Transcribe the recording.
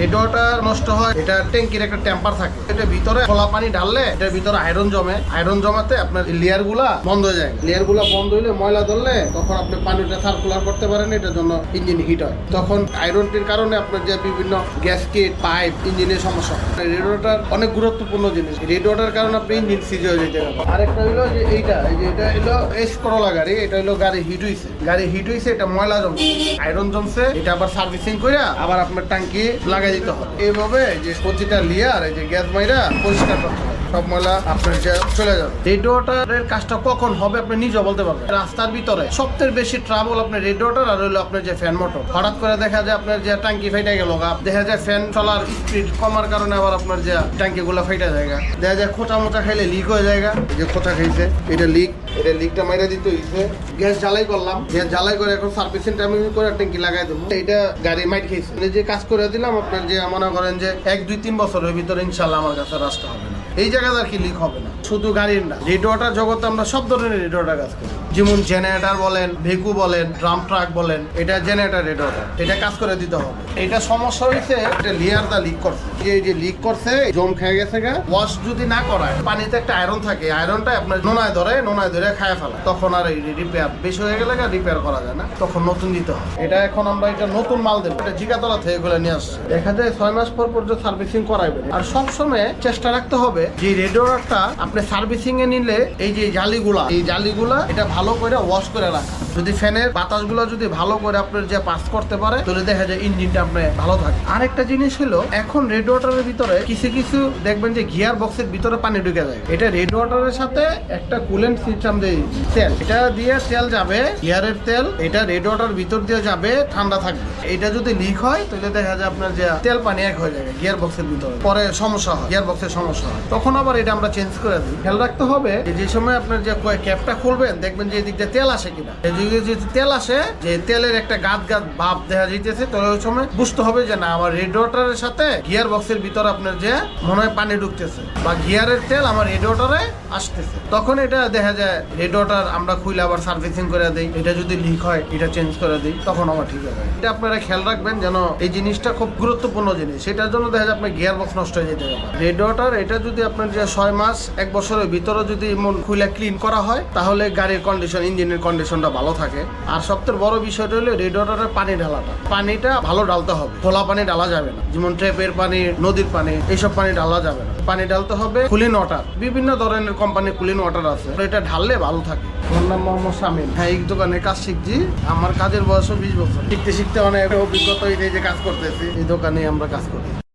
Radiator নষ্ট হয়, এটা ট্যাঙ্কির একটা টেম্পার থাকে। এটা ভিতরে খোলা পানি ঢাললে এটার ভিতরে আয়রন জমে। আয়রন জমাতে আপনার লেয়ারগুলা বন্ধ হয়ে যায়। লেয়ারগুলা বন্ধ হইলে ময়লা ধরলে তখন আপনি পানিটা সার্কুলার করতে পারেন, এটার জন্য ইঞ্জিন হিট হয়। তখন আয়রনটির কারণে আপনার যে বিভিন্ন গ্যাসকেট পাইপ ইঞ্জিনের সমস্যা। রেডিওটার অনেক গুরুত্বপূর্ণ জিনিস। রেডিওটার কারণে আপনি ইঞ্জিন সিজ হয়ে যেতে পারেন। আরেকটা হলো যে এইটা, এই যে এটা হলো এস করলা গাড়ি, এটা হলো গাড়ি হিট হইছে। গাড়ি হিট হইছে, এটা ময়লা জমছে। আয়রন জমছে, এটা আবার সার্ভিসিং করে আবার আপনার ট্যাঙ্কি লাগাই দিতে হবে। এইভাবে যে প্রতিটা লিয়ার এই যে গ্যাস মাইরা পরিষ্কার করতে হবে। সব ময়লা আপনার চলে যাবে। রেডিওটারের কাজটা কখন হবে আপনি নিজে বলতে পারবেন। রাস্তার ভিতরে সবচেয়ে বেশি ট্রাভেল আপনার রেডিওটার আর হলো আপনার যে ফ্যান মোটর হঠাৎ করে দেখা যায় আপনার যে ট্যাঙ্কি ফাইটা গেল দেখা যায় ফ্যান চলার স্পিড কমার কারণে আবার আপনার যে ট্যাঙ্কি গুলো ফাইটা যায় দেখা যায় খোঁচা মোচা খাইলে লিক হয়ে এই যে খোঁচা খাইছে, এটা লিক এটা লিকটা মাইরা দিতে হইছে। গ্যাস জ্বালাই করলাম, গ্যাস জ্বালাই করে এখন সার্ভিসিং টাইমিং করে ট্যাঙ্কি লাগাই দেবো। এটা গাড়ি মাইট খেয়েছে যে কাজ করে দিলাম, আপনার যে মনে করেন যে এক, দুই, তিন বছরের ভিতরে ইনশাল্লাহ আমার কাছে রাস্তা হবে না। এই জায়গাতে আর কি লিক হবে না। শুধু গাড়ির না রেডিওটার জগতে আমরা সব ধরনের রেডিওটার কাজ করি। যেমন জেনারেটর বলেন, ভেকু বলেন ড্রাম ট্রাক বলেন, এটা জেনারেটর রেডিওটার এটা কাজ করে দিতে হবে। এটা সমস্যা হয়েছে এটা লেয়ারটা লিক করছে। যে এই যে লিক করছে, জম খেয়ে গেছে গা। ওয়াশ যদি না করায়, পানিতে একটা আয়রন থাকে আয়রনটা আপনার নোনায় ধরে নোনায় ধরে খায় ফেলা তখন আর এই রিপেয়ার বেশি হয়ে গেলে রিপেয়ার করা যায় না, তখন নতুন দিতে হয় এটা এখন আমরা এটা নতুন মাল দেবো, এটা জিগাতলা থেকে এগুলো নিয়ে আসছে। দেখা যায় ছয় মাস পর পর সার্ভিসিং করাইবে আর সবসময় চেষ্টা রাখতে হবে যে রেডিওটারটা আপনি সার্ভিসিং এ নিলে এই যে জালিগুলা, এই জালিগুলা এটা ভালো করে ওয়াশ করে রাখা। যদি ফ্যানের বাতাসগুলো যদি ভালো করে আপনার যে পাস করতে পারে, তাহলে দেখা যায় ইঞ্জিনটা আপনার ভালো থাকে আরেকটা জিনিস হলো, এখন রেড রেডিওটারের ভিতরে কিছু কিছু দেখবেন যে গিয়ার বক্সের ভিতরে পানি ঢুকে যায়। এটা রেড রেডিওটারের সাথে একটা কুলেন্ট সিস্টেম দিয়ে তেল। এটা দিয়ে তেল যাবে, গিয়ারের তেল, এটা রেডিওটার ভিতর দিয়ে যাবে, ঠান্ডা থাকবে। এটা যদি লিক হয়, তাহলে দেখা যায় আপনার যে তেল পানি এক হয়ে যাবে গিয়ার বক্সের ভিতরে। পরে সমস্যা হয়, গিয়ার বক্সের সমস্যা হয়। তখন আবার এটা আমরা চেঞ্জ করে দিই। খেয়াল রাখতে হবে যে সময় আপনার যে ক্যাপটা খুলবেন, দেখবেন যে এদিক তেল আসে কিনা। এদিকে যদি তেল আসে, যে তেলের একটা গাত গাত ভাব দেখা যাইতেছে, তাহলে ওই সময় বুঝতে হবে যে, না, আমার রেডিওটারের সাথে গিয়ার বক্সের ভিতরে আপনার যে মনে হয় পানি ঢুকতেছে, বা গিয়ারের তেল আমার রেডিওটারে আসতেছে। তখন এটা দেখা যায় রেডিওটার আমরা খুলে আবার সার্ভিসিং করে দিই। এটা যদি লিক হয়, এটা চেঞ্জ করে দিই, তখন আমার ঠিক হবে এটা আপনারা খেয়াল রাখবেন যেন এই জিনিসটা খুব গুরুত্বপূর্ণ জিনিস। সেটার জন্য দেখা যায় আপনার গিয়ার বক্স নষ্ট হয়ে যেতে পারে। রেডিওটার এটা যদি আপনার যে ছয় মাস, এক বছরের ভিতরে যদি মন খুলে ক্লিন করা হয়, তাহলে গাড়ির কন্ডিশন ইঞ্জিনের কন্ডিশনটা ভালো থাকে। আর সবথেকে বড় বিষয়টা হলো রেডিওটারের পানি ঢালাটা। পানিটা ভালো ঢালতে হবে। খোলা পানি ঢালা যাবে না। যেমন ট্রেপের পানি, নদীর পানি, এইসব পানি ঢালা যাবে না। পানি ঢালতে হবে কুলিন ওয়াটার বিভিন্ন ধরনের কোম্পানির কুলিন ওয়াটার আছে। এটা ঢাললে ভালো থাকে। আমার নাম মোহাম্মদ শামিম। হ্যাঁ এই দোকানে কাজ শিখছি। আমার কাজের বয়স বিশ বছর। শিখতে শিখতে অনেক অভিজ্ঞতা হয়েছে যে কাজ করতেছি। এই দোকানে আমরা কাজ করি।